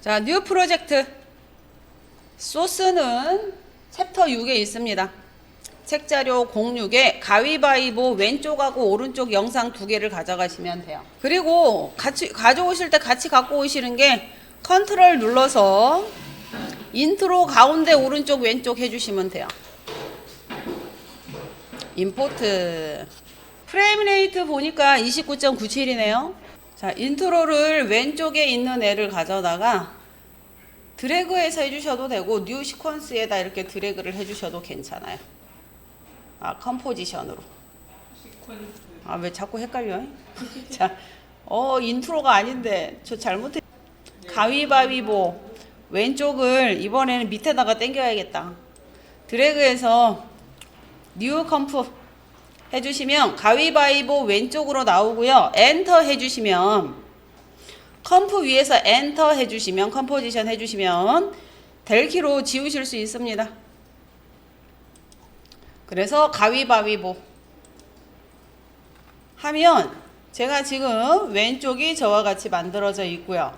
자, 뉴 프로젝트. 소스는 챕터 6에 있습니다. 책자료 06에 가위바위보 왼쪽하고 오른쪽 영상 두 개를 가져가시면 돼요. 그리고 같이 가져오실 때 같이 갖고 오시는 게 컨트롤 눌러서 인트로 가운데 오른쪽 왼쪽 해주시면 돼요. 임포트 프레임 레이트 보니까 29.97이네요. 자, 인트로를 왼쪽에 있는 애를 가져다가 드래그해서 해주셔도 되고 뉴 시퀀스에다 이렇게 드래그를 해주셔도 괜찮아요. 아, 컴포지션으로. 아, 왜 자꾸 헷갈려? 자, 어, 인트로가 아닌데 저 잘못해. 가위바위보 왼쪽을 이번에는 밑에다가 당겨야겠다. 드래그해서 뉴 컴프 해주시면 가위바위보 왼쪽으로 나오고요. 엔터 해주시면 컴프 위에서 엔터 해주시면 컴포지션 해주시면 델키로 지우실 수 있습니다. 그래서 가위바위보 하면 제가 지금 왼쪽이 저와 같이 만들어져 있고요.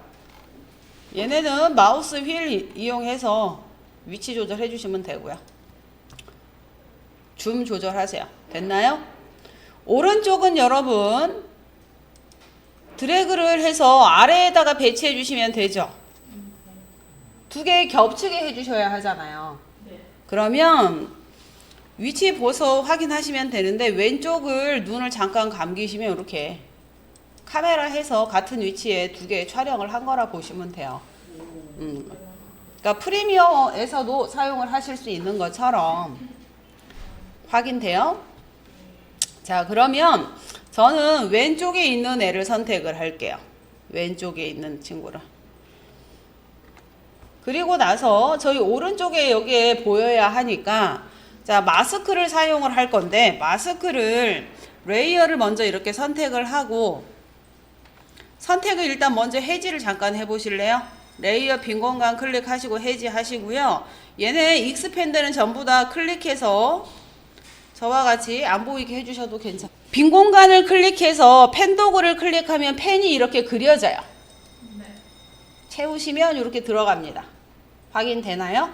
얘네는 마우스 휠 이용해서 위치 조절해 주시면 되고요. 줌 조절하세요. 됐나요? 오른쪽은 여러분 드래그를 해서 아래에다가 배치해 주시면 되죠. 두 개 겹치게 해 주셔야 하잖아요. 그러면 위치 보서 확인하시면 되는데 왼쪽을 눈을 잠깐 감기시면 이렇게 카메라 해서 같은 위치에 두 개 촬영을 한 거라 보시면 돼요. 음. 그러니까 프리미어에서도 사용을 하실 수 있는 것처럼 확인돼요? 자, 그러면 저는 왼쪽에 있는 애를 선택을 할게요. 왼쪽에 있는 친구를. 그리고 나서 저희 오른쪽에 여기에 보여야 하니까 자, 마스크를 사용을 할 건데 마스크를 레이어를 먼저 이렇게 선택을 하고 선택을 일단 먼저 해지를 잠깐 해 보실래요? 레이어 빈 공간 클릭하시고 해지 하시고요. 얘네 익스펜드는 전부 다 클릭해서 저와 같이 안 보이게 해주셔도 괜찮아요. 빈 공간을 클릭해서 펜 도구를 클릭하면 펜이 이렇게 그려져요. 채우시면 이렇게 들어갑니다. 확인되나요?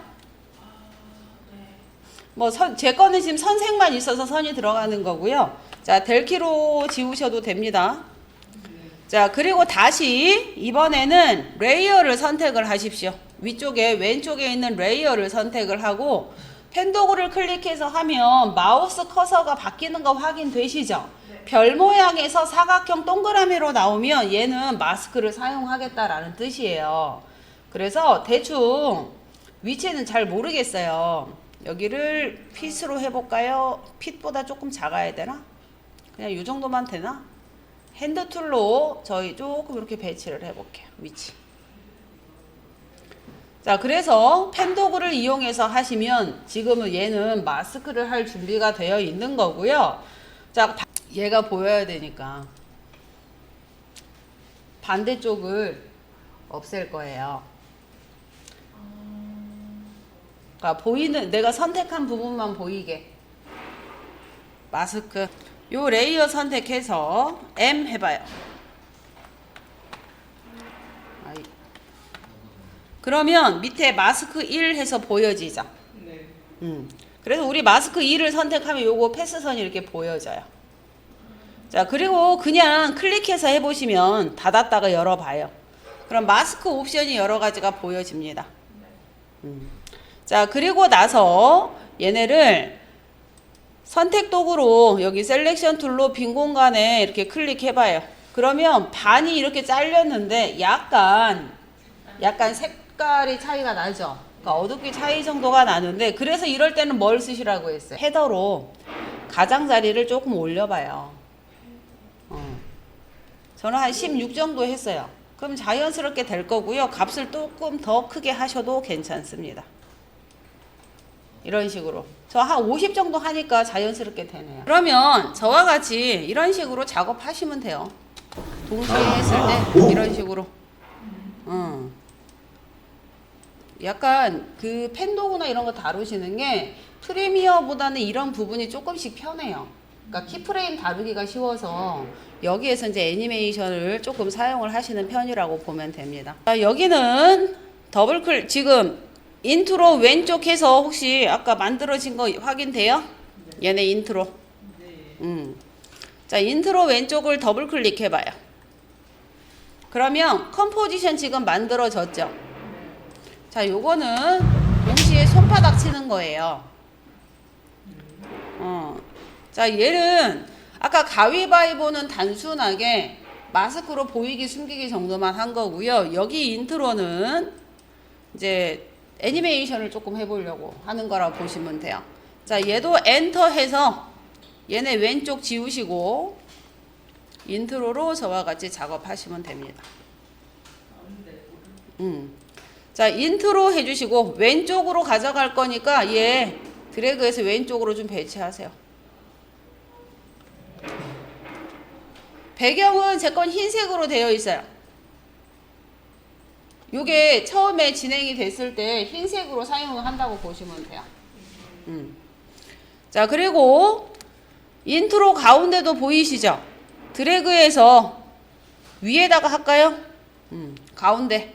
뭐, 선, 제 거는 지금 선색만 있어서 선이 들어가는 거고요. 자, 델키로 지우셔도 됩니다. 자, 그리고 다시 이번에는 레이어를 선택을 하십시오. 위쪽에, 왼쪽에 있는 레이어를 선택을 하고 펜 도구를 클릭해서 하면 마우스 커서가 바뀌는 거 확인되시죠? 별 모양에서 사각형 동그라미로 나오면 얘는 마스크를 사용하겠다라는 뜻이에요. 그래서 대충 위치는 잘 모르겠어요. 여기를 핏으로 해볼까요? 핏보다 조금 작아야 되나? 그냥 이 정도만 되나? 핸드 툴로 저희 조금 이렇게 배치를 해볼게요. 위치. 자, 그래서 펜도구를 이용해서 하시면 지금은 얘는 마스크를 할 준비가 되어 있는 거고요. 자, 바- 얘가 보여야 되니까 반대쪽을 없앨 거예요. 그러니까 보이는 내가 선택한 부분만 보이게 마스크 요 레이어 선택해서 M 해봐요. 아이. 그러면 밑에 마스크 1 해서 보여지죠. 네. 음. 그래서 우리 마스크 2를 선택하면 요거 패스선이 이렇게 보여져요. 자, 그리고 그냥 클릭해서 해보시면 닫았다가 열어봐요. 그럼 마스크 옵션이 여러 가지가 보여집니다. 음. 자, 그리고 나서 얘네를 선택 도구로 여기 셀렉션 툴로 빈 공간에 이렇게 클릭해봐요. 그러면 반이 이렇게 잘렸는데 약간 약간 색 깔이 차이가 나죠. 그러니까 어둡게 차이 정도가 나는데 그래서 이럴 때는 뭘 쓰시라고 했어요. 헤더로 가장자리를 조금 올려봐요. 어. 저는 한 16 정도 했어요. 그럼 자연스럽게 될 거고요. 값을 조금 더 크게 하셔도 괜찮습니다. 이런 식으로. 저 한 50 정도 하니까 자연스럽게 되네요. 그러면 저와 같이 이런 식으로 작업하시면 돼요. 동시에 했을 때 이런 식으로. 어. 약간 그 펜도구나 이런 거 다루시는 게 프리미어보다는 이런 부분이 조금씩 편해요. 그러니까 키프레임 다루기가 쉬워서 여기에서 이제 애니메이션을 조금 사용을 하시는 편이라고 보면 됩니다. 자, 여기는 더블클 지금 인트로 왼쪽 해서 혹시 아까 만들어진 거 확인돼요? 얘네 인트로. 음. 자, 인트로 왼쪽을 더블 클릭해 봐요. 그러면 컴포지션 지금 만들어졌죠? 자, 요거는 동시에 손바닥 치는 거예요. 어. 자, 얘는 아까 가위바위보는 단순하게 마스크로 보이기 숨기기 정도만 한 거고요. 여기 인트로는 이제 애니메이션을 조금 해보려고 하는 거라 고 보시면 돼요. 자, 얘도 엔터 해서 얘네 왼쪽 지우시고 인트로로 저와 같이 작업하시면 됩니다. 음. 자, 인트로 해주시고 왼쪽으로 가져갈 거니까 얘 드래그해서 왼쪽으로 좀 배치하세요. 배경은 제 건 흰색으로 되어 있어요. 요게 처음에 진행이 됐을 때 흰색으로 사용을 한다고 보시면 돼요. 음. 자, 그리고 인트로 가운데도 보이시죠? 드래그해서 위에다가 할까요? 음, 가운데.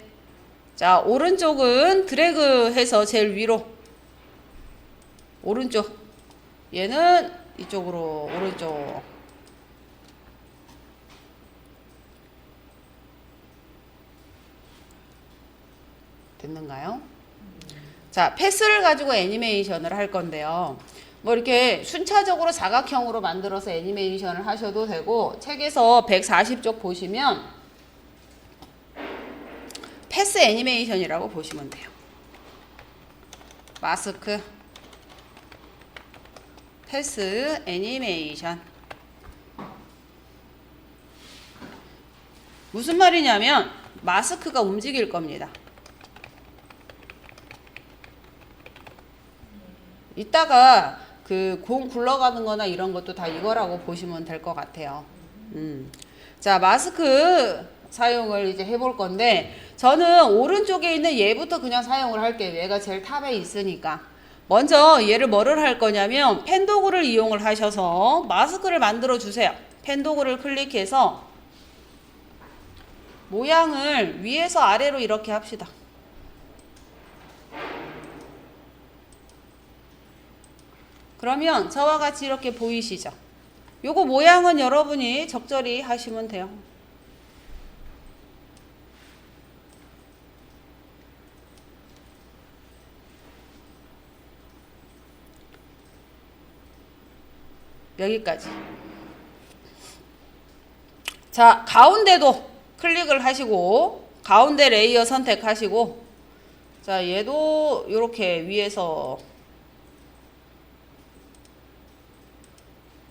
자, 오른쪽은 드래그 해서 제일 위로. 오른쪽. 얘는 이쪽으로 오른쪽. 됐는가요? 자, 패스를 가지고 애니메이션을 할 건데요. 뭐 이렇게 순차적으로 사각형으로 만들어서 애니메이션을 하셔도 되고 책에서 140쪽 보시면 패스 애니메이션이라고 보시면 돼요. 마스크 패스 애니메이션 무슨 말이냐면 마스크가 움직일 겁니다. 이따가 그 공 굴러가는 거나 이런 것도 다 이거라고 보시면 될 것 같아요. 음. 자, 마스크 사용을 이제 해볼 건데, 저는 오른쪽에 있는 얘부터 그냥 사용을 할게요. 얘가 제일 탑에 있으니까. 먼저 얘를 뭐를 할 거냐면, 펜 도구를 이용을 하셔서 마스크를 만들어 주세요. 펜 도구를 클릭해서 모양을 위에서 아래로 이렇게 합시다. 그러면 저와 같이 이렇게 보이시죠? 요거 모양은 여러분이 적절히 하시면 돼요. 여기까지. 자, 가운데도 클릭을 하시고 가운데 레이어 선택하시고 자, 얘도 이렇게 위에서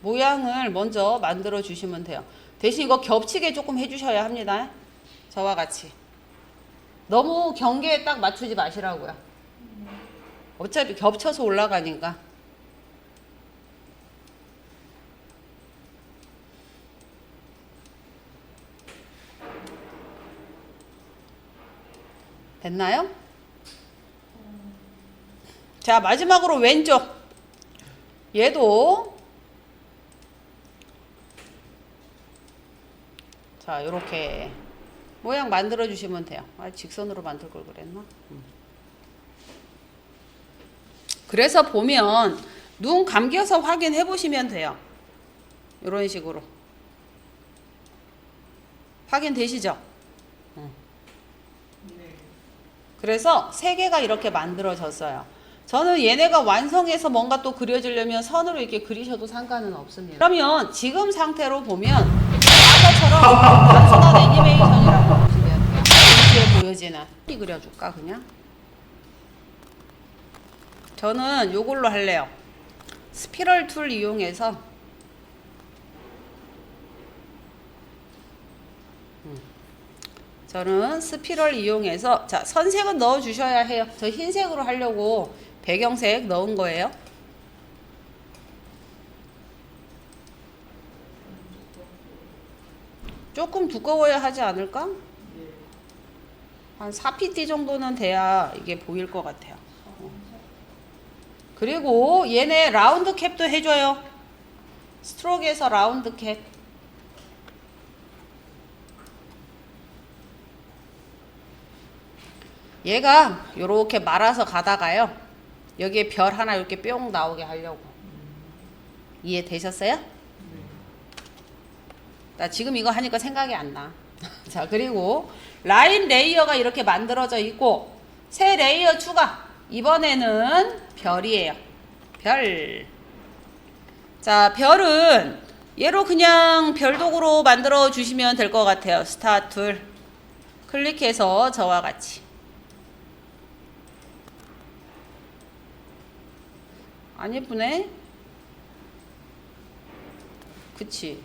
모양을 먼저 만들어 주시면 돼요. 대신 이거 겹치게 조금 해주셔야 합니다. 저와 같이. 너무 경계에 딱 맞추지 마시라고요. 어차피 겹쳐서 올라가니까. 됐나요? 자, 마지막으로 왼쪽. 얘도 자, 요렇게 모양 만들어 주시면 돼요. 아, 직선으로 만들 걸 그랬나? 음. 그래서 보면 눈 감겨서 확인해 보시면 돼요. 이런 식으로. 확인되시죠? 음. 그래서 세 개가 이렇게 만들어졌어요. 저는 얘네가 완성해서 뭔가 또 그려지려면 선으로 이렇게 그리셔도 상관은 없습니다. 그러면 지금 상태로 보면 아까처럼 단순한 애니메이션이라고 보시면. 동시에 보여지는. 이 그려줄까 그냥? 저는 요걸로 할래요. 스피럴 툴 이용해서 저는 스피럴 이용해서 자 선색은 넣어 주셔야 해요. 저 흰색으로 하려고 배경색 넣은 거예요. 조금 두꺼워야 하지 않을까? 한 4pt 정도는 돼야 이게 보일 것 같아요. 어. 그리고 얘네 라운드 캡도 해줘요. 스트로크에서 라운드 캣. 얘가 요렇게 말아서 가다가요. 여기에 별 하나 이렇게 뿅 나오게 하려고. 이해되셨어요? 나 지금 이거 하니까 생각이 안 나. 자, 그리고 라인 레이어가 이렇게 만들어져 있고 새 레이어 추가. 이번에는 별이에요. 별. 자, 별은 얘로 그냥 별도구로 만들어 주시면 될 것 같아요. 스타트. 클릭해서 저와 같이. 안 예쁘네? 그치?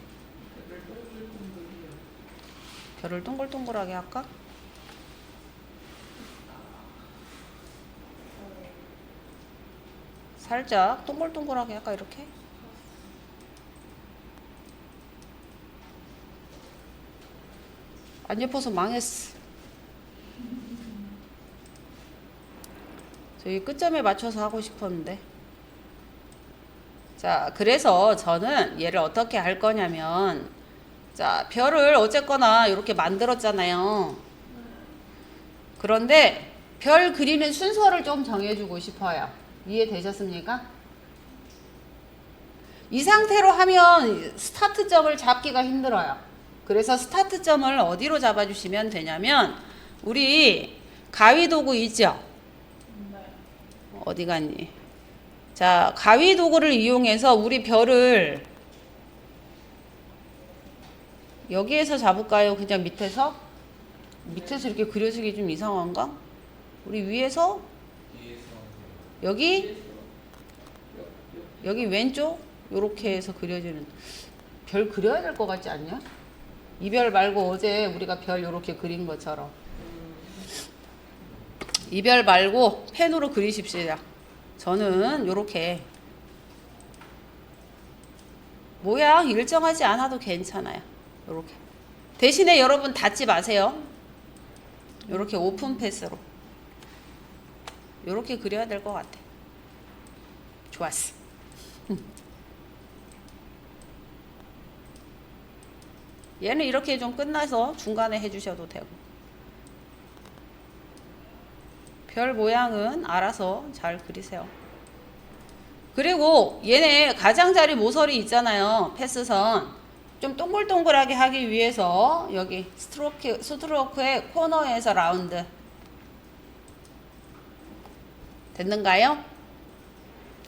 별을 동글동글하게 할까? 살짝 동글동글하게 할까 이렇게? 안 예뻐서 망했어. 저기 끝점에 맞춰서 하고 싶었는데. 자, 그래서 저는 얘를 어떻게 할 거냐면, 자, 별을 어쨌거나 이렇게 만들었잖아요. 그런데 별 그리는 순서를 좀 정해주고 싶어요. 이해되셨습니까? 이 상태로 하면 스타트점을 잡기가 힘들어요. 그래서 스타트점을 어디로 잡아주시면 되냐면, 우리 가위 도구 있죠? 어디 갔니? 자, 가위 도구를 이용해서 우리 별을 여기에서 잡을까요? 그냥 밑에서? 밑에서 이렇게 그려지기 좀 이상한가? 우리 위에서? 여기? 여기 왼쪽? 요렇게 해서 그려지는 별 그려야 될 것 같지 않냐? 이별 말고 어제 우리가 별 요렇게 그린 것처럼 이별 말고 펜으로 그리십시다. 저는 요렇게 모양 일정하지 않아도 괜찮아요. 요렇게 대신에 여러분 닫지 마세요. 요렇게 오픈 패스로 요렇게 그려야 될 것 같아. 좋았어. 얘는 이렇게 좀 끝나서 중간에 해주셔도 되고 별 모양은 알아서 잘 그리세요. 그리고 얘네 가장자리 모서리 있잖아요. 패스선. 좀 동글동글하게 하기 위해서 여기 스트로크, 스트로크의 코너에서 라운드. 됐는가요?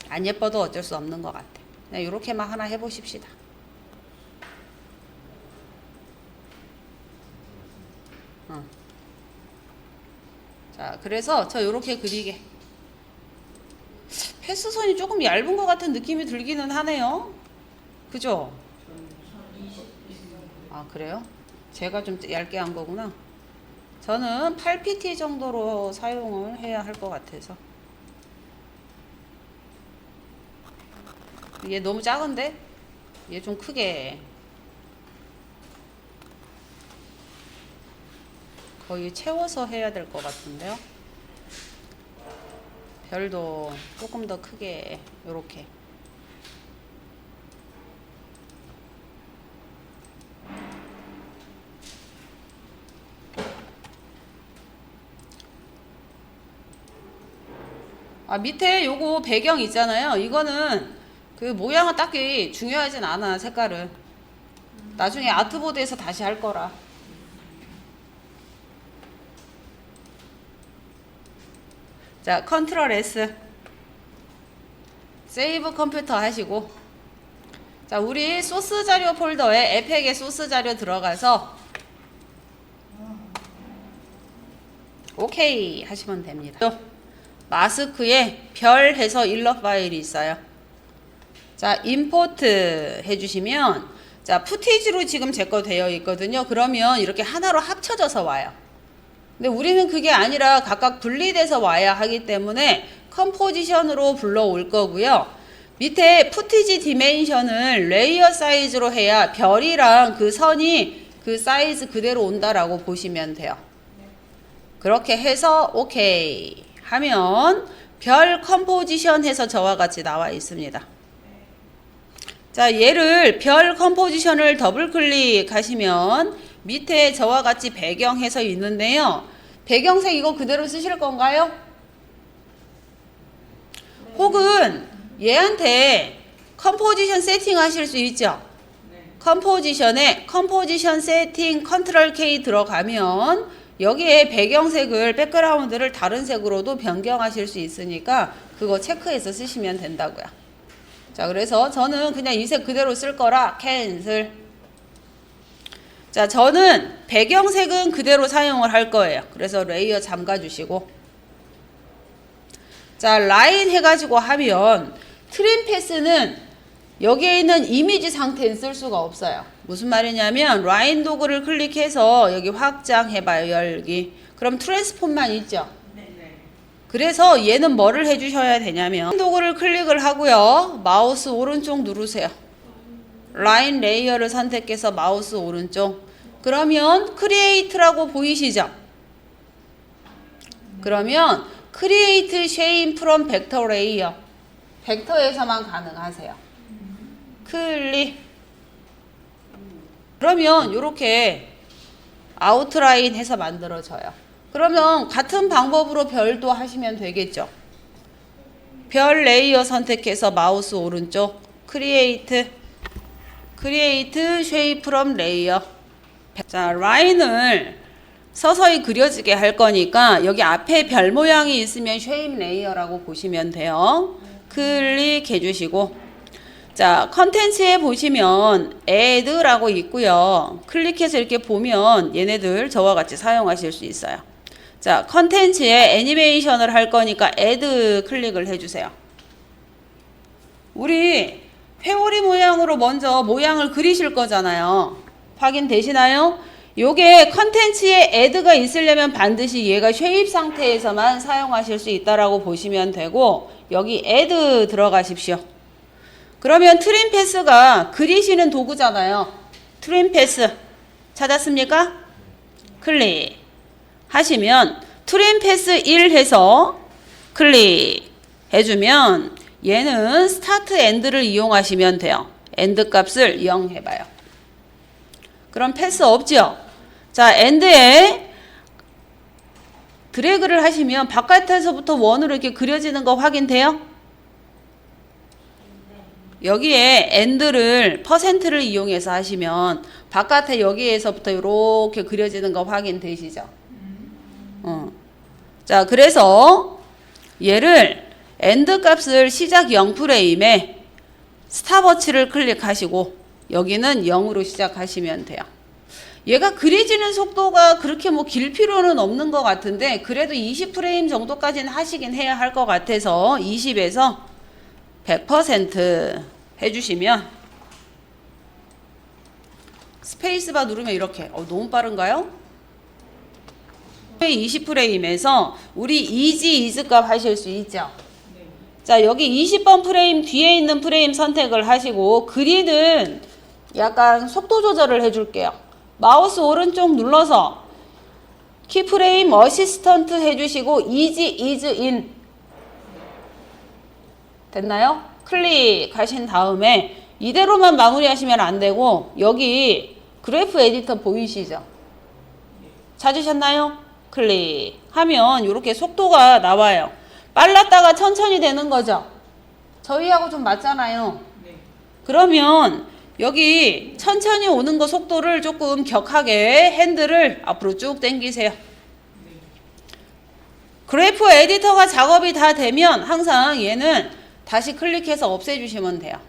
안 예뻐도 어쩔 수 없는 것 같아. 그냥 이렇게만 하나 해보십시다. 어. 자, 그래서 저 요렇게 그리게. 패스선이 조금 얇은 것 같은 느낌이 들기는 하네요. 그죠? 아, 그래요? 제가 좀 얇게 한 거구나. 저는 8pt 정도로 사용을 해야 할 것 같아서. 얘 너무 작은데? 얘 좀 크게. 거의 채워서 해야 될 것 같은데요. 별도 조금 더 크게 요렇게. 아 밑에 요거 배경 있잖아요. 이거는 그 모양은 딱히 중요하진 않아 색깔은. 나중에 아트보드에서 다시 할 거라 자, 컨트롤 S. 세이브 컴퓨터 하시고. 자, 우리 소스 자료 폴더에 에펙의 소스 자료 들어가서 오케이 하시면 됩니다. 또 마스크에 별 해서 일러 파일이 있어요. 자, 임포트 해주시면 자, 푸티지로 지금 제 거 되어 있거든요. 그러면 이렇게 하나로 합쳐져서 와요. 근데 우리는 그게 아니라 각각 분리돼서 와야 하기 때문에 컴포지션으로 불러올 거고요. 밑에 푸티지 디멘션을 레이어 사이즈로 해야 별이랑 그 선이 그 사이즈 그대로 온다라고 보시면 돼요. 그렇게 해서 오케이 하면 별 컴포지션 해서 저와 같이 나와 있습니다. 자, 얘를 별 컴포지션을 더블 클릭하시면 밑에 저와 같이 배경 해서 있는데요. 배경색 이거 그대로 쓰실 건가요? 혹은 얘한테 컴포지션 세팅 하실 수 있죠? 컴포지션에 컴포지션 세팅 컨트롤 K 들어가면 여기에 배경색을 백그라운드를 다른 색으로도 변경하실 수 있으니까 그거 체크해서 쓰시면 된다고요. 자, 그래서 저는 그냥 이 색 그대로 쓸 거라 캔슬. 자, 저는 배경색은 그대로 사용을 할 거예요. 그래서 레이어 잠가 주시고. 자, 라인 해가지고 하면 트림 패스는 여기에 있는 이미지 상태는 쓸 수가 없어요. 무슨 말이냐면 라인 도구를 클릭해서 여기 확장 해봐요. 열기. 그럼 트랜스폼만 있죠. 그래서 얘는 뭐를 해주셔야 되냐면 도구를 클릭을 하고요. 마우스 오른쪽 누르세요. 라인 레이어를 선택해서 마우스 오른쪽. 그러면 크리에이트라고 보이시죠? 그러면 크리에이트 쉐임 프롬 벡터 레이어. 벡터에서만 가능하세요. 클릭. 그러면 이렇게 아웃라인 해서 만들어져요. 그러면 같은 방법으로 별도 하시면 되겠죠. 별 레이어 선택해서 마우스 오른쪽 크리에이트 크리에이트 쉐이프 프롬 레이어 자 라인을 서서히 그려지게 할 거니까 여기 앞에 별 모양이 있으면 쉐임 레이어라고 보시면 돼요. 클릭해 주시고 자, 컨텐츠에 보시면 add라고 있고요. 클릭해서 이렇게 보면 얘네들 저와 같이 사용하실 수 있어요. 자, 컨텐츠에 애니메이션을 할 거니까 add 클릭을 해 주세요. 우리 회오리 모양으로 먼저 모양을 그리실 거잖아요. 확인되시나요? 요게 컨텐츠에 add가 있으려면 반드시 얘가 쉐입 상태에서만 사용하실 수 있다라고 보시면 되고 여기 add 들어가십시오. 그러면 트림 패스가 그리시는 도구잖아요. 트림 패스 찾았습니까? 클릭 하시면 트림 패스 1 해서 클릭 해주면 얘는 스타트 엔드를 이용하시면 돼요. 엔드 값을 0 해봐요. 그럼 패스 없죠? 자, 엔드에 드래그를 하시면 바깥에서부터 원으로 이렇게 그려지는 거 확인돼요? 여기에 엔드를 퍼센트를 이용해서 하시면 바깥에 여기에서부터 이렇게 그려지는 거 확인되시죠? 어. 자, 그래서 얘를 엔드 값을 시작 0프레임에 스탑워치를 클릭하시고 여기는 0으로 시작하시면 돼요. 얘가 그려지는 속도가 그렇게 뭐 길 필요는 없는 것 같은데 그래도 20프레임 정도까지는 하시긴 해야 할 것 같아서 20에서 100% 해주시면 스페이스바 누르면 이렇게 어, 너무 빠른가요? 20프레임에서 우리 이지 이즈 값 하실 수 있죠? 자 여기 20번 프레임 뒤에 있는 프레임 선택을 하시고 그리는 약간 속도 조절을 해줄게요. 마우스 오른쪽 눌러서 키프레임 어시스턴트 해주시고 이지 이즈 인 됐나요? 클릭하신 다음에 이대로만 마무리하시면 안 되고 여기 그래프 에디터 보이시죠? 찾으셨나요? 클릭하면 이렇게 속도가 나와요. 빨랐다가 천천히 되는 거죠. 저희하고 좀 맞잖아요. 그러면 여기 천천히 오는 거 속도를 조금 격하게 핸들을 앞으로 쭉 당기세요. 그래프 에디터가 작업이 다 되면 항상 얘는 다시 클릭해서 없애주시면 돼요.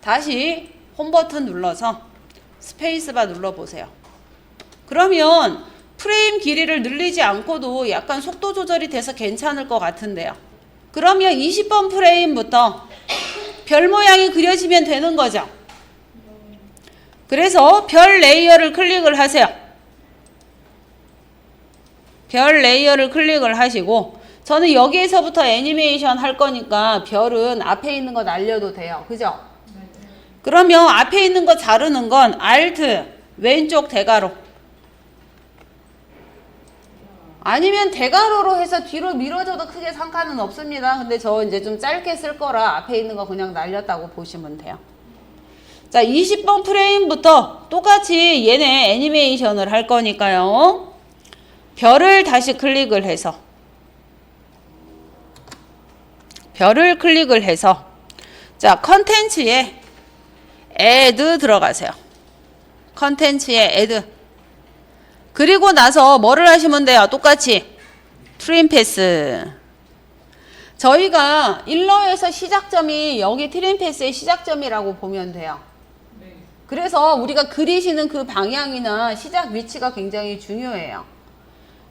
다시 홈 버튼 눌러서 스페이스바 눌러보세요. 그러면 프레임 길이를 늘리지 않고도 약간 속도 조절이 돼서 괜찮을 것 같은데요. 그러면 20번 프레임부터 별 모양이 그려지면 되는 거죠. 그래서 별 레이어를 클릭을 하세요. 별 레이어를 클릭을 하시고 저는 여기에서부터 애니메이션 할 거니까 별은 앞에 있는 거 날려도 돼요. 그죠? 그러면 앞에 있는 거 자르는 건 Alt 왼쪽 대가로 아니면 대가로로 해서 뒤로 밀어줘도 크게 상관은 없습니다. 근데 저 이제 좀 짧게 쓸 거라 앞에 있는 거 그냥 날렸다고 보시면 돼요. 자, 20번 프레임부터 똑같이 얘네 애니메이션을 할 거니까요. 별을 다시 클릭을 해서 별을 클릭을 해서 자, 컨텐츠에 add 들어가세요. 컨텐츠에 add 그리고 나서 뭐를 하시면 돼요? 똑같이 트림 패스 저희가 일러에서 시작점이 여기 트림 패스의 시작점이라고 보면 돼요. 그래서 우리가 그리시는 그 방향이나 시작 위치가 굉장히 중요해요.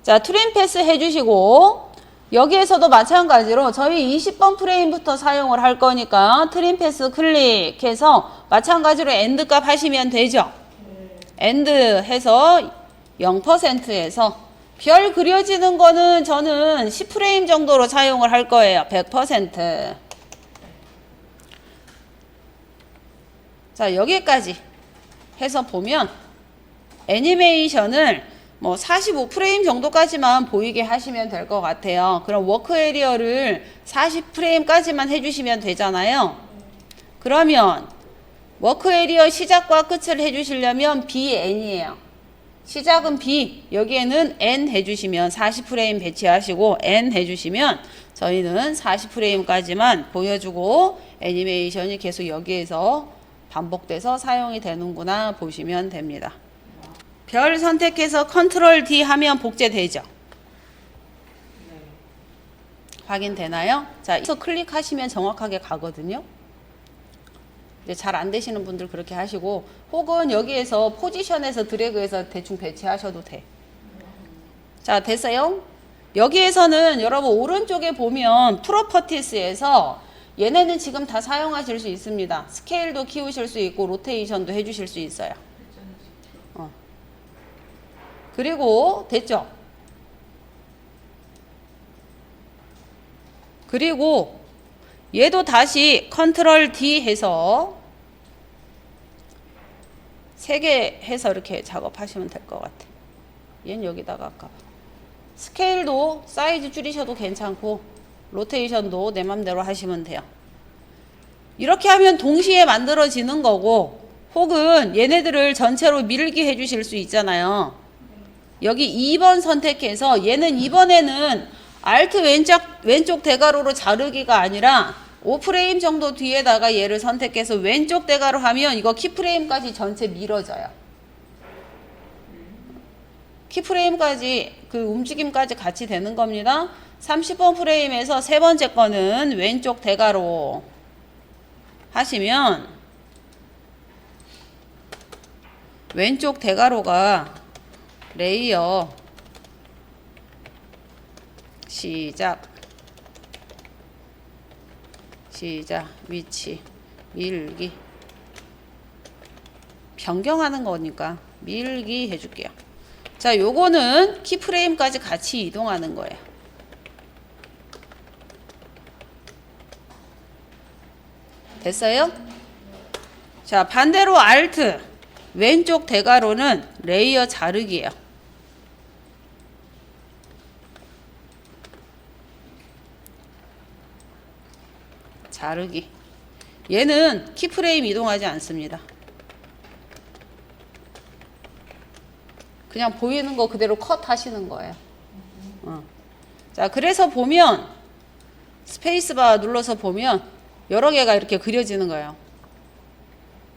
자, 트림 패스 해주시고 여기에서도 마찬가지로 저희 20번 프레임부터 사용을 할 거니까 트림 패스 클릭해서 마찬가지로 엔드 값 하시면 되죠. 엔드 해서 0%에서 별 그려지는 거는 저는 10프레임 정도로 사용을 할 거예요. 100%. 자, 여기까지 해서 보면 애니메이션을 뭐 45프레임 정도까지만 보이게 하시면 될 것 같아요. 그럼 워크 에리어를 40프레임까지만 해주시면 되잖아요. 그러면 워크 에리어 시작과 끝을 해주시려면 BN이에요. 시작은 B, 여기에는 N 해주시면 40프레임 배치하시고 N 해주시면 저희는 40프레임까지만 보여주고 애니메이션이 계속 여기에서 반복돼서 사용이 되는구나 보시면 됩니다. 별 선택해서 컨트롤 D 하면 복제되죠. 확인되나요? 자, 여기서 클릭하시면 정확하게 가거든요. 이제 잘안 되시는 분들 그렇게 하시고 혹은 여기에서 포지션에서 드래그해서 대충 배치하셔도 돼. 자, 됐어요? 여기에서는 여러분 오른쪽에 보면 프로퍼티스에서 얘네는 지금 다 사용하실 수 있습니다. 스케일도 키우실 수 있고 로테이션도 해주실 수 있어요. 어. 그리고 됐죠? 그리고 얘도 다시 컨트롤 D 해서 세 개 해서 이렇게 작업하시면 될 것 같아. 얘는 여기다가 아까 스케일도 사이즈 줄이셔도 괜찮고 로테이션도 내 맘대로 하시면 돼요. 이렇게 하면 동시에 만들어지는 거고 혹은 얘네들을 전체로 밀기 해 주실 수 있잖아요. 여기 2번 선택해서 얘는 이번에는 알트 왼쪽 왼쪽 대가로로 자르기가 아니라 5프레임 정도 뒤에다가 얘를 선택해서 왼쪽 대가로 하면 이거 키프레임까지 전체 밀어져요. 키프레임까지 그 움직임까지 같이 되는 겁니다. 30번 프레임에서 세 번째 거는 왼쪽 대가로 하시면 왼쪽 대가로가 레이어. 시작. 시작. 위치. 밀기. 변경하는 거니까 밀기 해줄게요. 자, 요거는 키프레임까지 같이 이동하는 거예요. 됐어요? 자, 반대로 알트 왼쪽 대가로는 레이어 자르기예요. 자르기. 얘는 키프레임 이동하지 않습니다. 그냥 보이는 거 그대로 컷 하시는 거예요. 어. 자, 그래서 보면 스페이스바 눌러서 보면 여러 개가 이렇게 그려지는 거예요.